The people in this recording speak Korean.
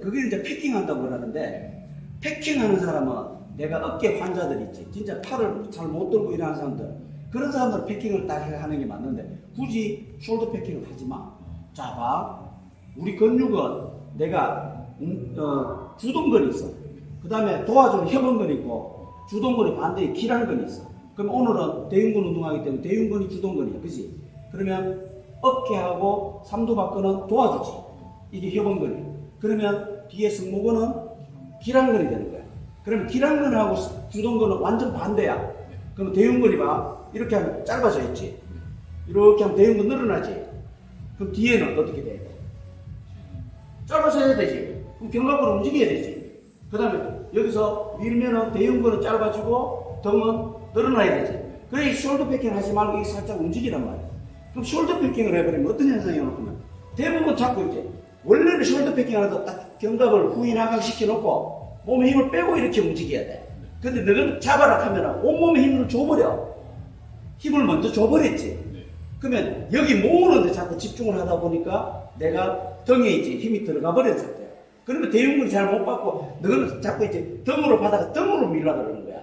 그게 이제 패킹한다고 그러는데 패킹하는 사람은 내가 어깨 환자들 있지 진짜 팔을 잘 못 들고 일하는 사람들 그런 사람들 패킹을 딱 하는 게 맞는데 굳이 숄더 패킹을 하지 마. 자 봐. 우리 근육은 내가 음, 어, 주동근이 있어. 그 다음에 도와주는 협원근이 있고 주동근이 반대에 기란근이 있어. 그럼 오늘은 대흉근 운동하기 때문에 대흉근이 주동근이야. 그지? 그러면 어깨하고 삼두박근은 도와주지. 이게 협원근이. 그러면 뒤에 승모근은 기란근이 되는 거야. 그러면 기란근하고 주동근은 완전 반대야. 그럼 대흉근이 봐. 이렇게 하면 짧아져 있지. 이렇게 하면 대흉근 늘어나지. 그럼 뒤에는 어떻게 돼? 짧아서 해야 되지. 그럼 견갑으로 움직여야 되지. 그 다음에 여기서 밀면은 대흉근은 짧아지고 등은 늘어나야 되지. 그래, 이 숄더 패킹 하지 말고 이 살짝 움직이란 말이야. 그럼 숄더 패킹을 해버리면 어떤 현상이 오냐면 대부분 자꾸 이제 원래는 숄더 패킹 하면서 딱 견갑을 후인 하강시켜 놓고 몸에 힘을 빼고 이렇게 움직여야 돼. 근데 너는 잡아라 하면 온몸에 힘을 줘버려. 힘을 먼저 줘버렸지. 그러면 여기 모으는데 자꾸 집중을 하다 보니까 내가 등에 이제 힘이 들어가 버린 상태야. 그러면 대흉근이 잘못 받고 너는 자꾸 이제 등으로 받아가 등으로 밀라 그러는 거야.